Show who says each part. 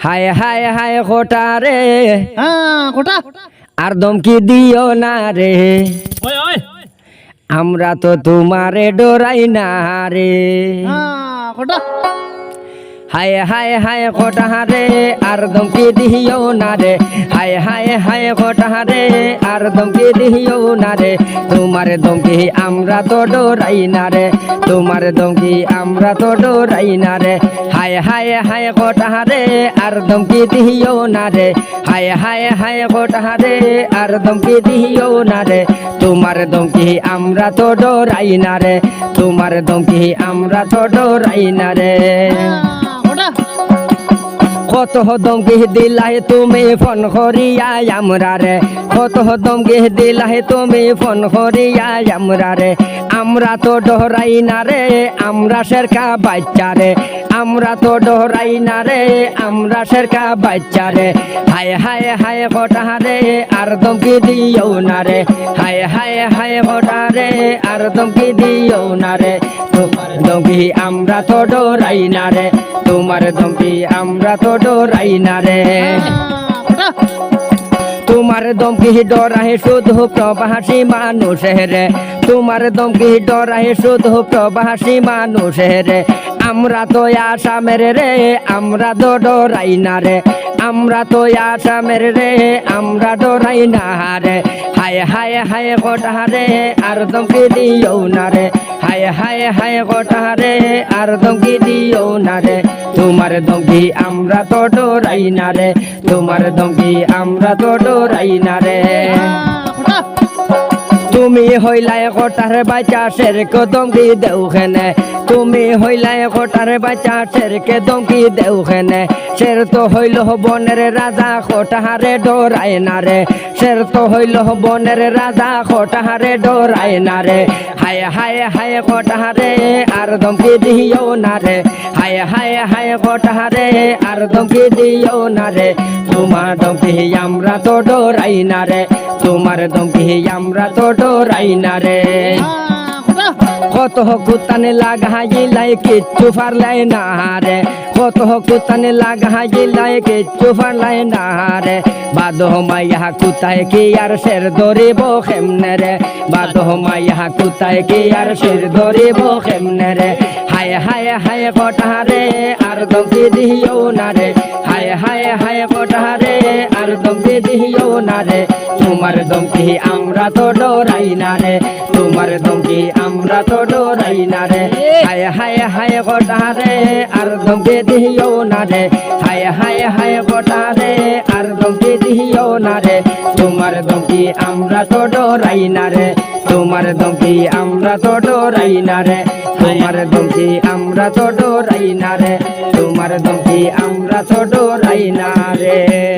Speaker 1: হায় হায় হায় কোটা রে।
Speaker 2: হ্যাঁ কোটা
Speaker 1: আর দমকি দিও না রে।
Speaker 3: ওই ওই।
Speaker 1: আমরা তো তোমারে ডরাই না রে।
Speaker 2: হ্যাঁ কোটা
Speaker 1: হায় হায় হায় কোটা রে আর দমকি দিও না রে। হায় হায় হায় কোটা রে আর দমকি দিও না রে। তোমার দমকি আমরা তো ডরাই না রে। তোমার দমকি আমরা তো ডরাই না রে। হায় হায় হায় কোটা রে আর দমকি দিও না রে। হায় হায় হায় কোটা রে আর দমকি দিও না রে। তোমার দমকি আমরা তো ডরাই না রে। তোমার দমকি আমরা তো ডরাই না রে। কত দমকি দিলাই তুমি ফোন করিয়া আমরা রে? কত দমকি দিলাই তুমি ফোন করিয়া আমরা রে? আমরা তো ডরাই না রে, আমরা শেরকা বাচ্চা রে। আমরা তো ডরাই না রে, আমরা শেরকা বাচ্চা রে। হায় হায় হায় কটা রে, আর দমকি দিও না রে। হায় হায় হায় কটা রে, আর দমকি দিও না রে। তোমার আমরা তো ডরাই না রে। তোমার দমকি আমরা তো ডরাই না রে। তোমার দমকি ডরাহে শুধু প্রবাসী মানুষের তোমার দমকি ডরাহে শুধু প্রবাসী মানুষের আমরা তো আসামের রে, আমরা তো ডরাই না রে। আমরা তো আসামের রে, আমরা ডরাই না রে। হায় হায় হায় কটা রে আর দমকি দিও না রে। হায় হায় হায় কটা রে আর দমকি দিও না রে। তোমার দমকি আমরা তো ডরাই না রে। তোমার দমকি আমরা তো ডরাই না রে। তুমি হইলাই কটার বাচ্চা শেরকে দমকি দেও খেনে তুমি হইলাই কটার বাচ্চা শেরকে দমকি দেও খেনে। শের তো হইল বনের রাজা কটাহারে ডরায় না রে। শের তো হইল বনের রাজা কটাহারে ডরায় না রে। হায় হায় হায় কটাহারে আর দমকি দিও না রে। হায় হায় হায় কটাহারে আর দমকি দিও না রে। তোমার দমকি আমরা তো ডরাই না রে। তোমার দমকি আমরা তো ডরাই না রে। কত কুতানে লাগাইলাই কিচ্ছু পারলাই না রে। কত কুতানে লাগাইলাই কিচ্ছু পারলাই না রে। বাদ মাইয়া কুতায় কি আর শের ধরিব খেমনে রে? বাদ মাইয়া কুতায় কি আর শের ধরিব খেমনে রে? হায় হায় হায় কটা রে, আর দমকি দিও না রে। হায় হায় হায় কটা রে, আর দমকি দিও না রে। তোমার দমকি আমরা তো ডরাই না রে। তোমার দমকি আমরা তো ডরাই না রে। হায় হায় হায় কটা রে, আর দমকি দিও না রে। হায় হায় হায় কটা রে, আর দমকি দিও না রে। তোমার দমকি আমরা তো ডরাই না রে। তোমার দমকি আমরা তো ডরাই না রে। তোমার দমকি আমরা তো ডরাই না রে। তোমার দমকি আমরা তো ডরাই না রে।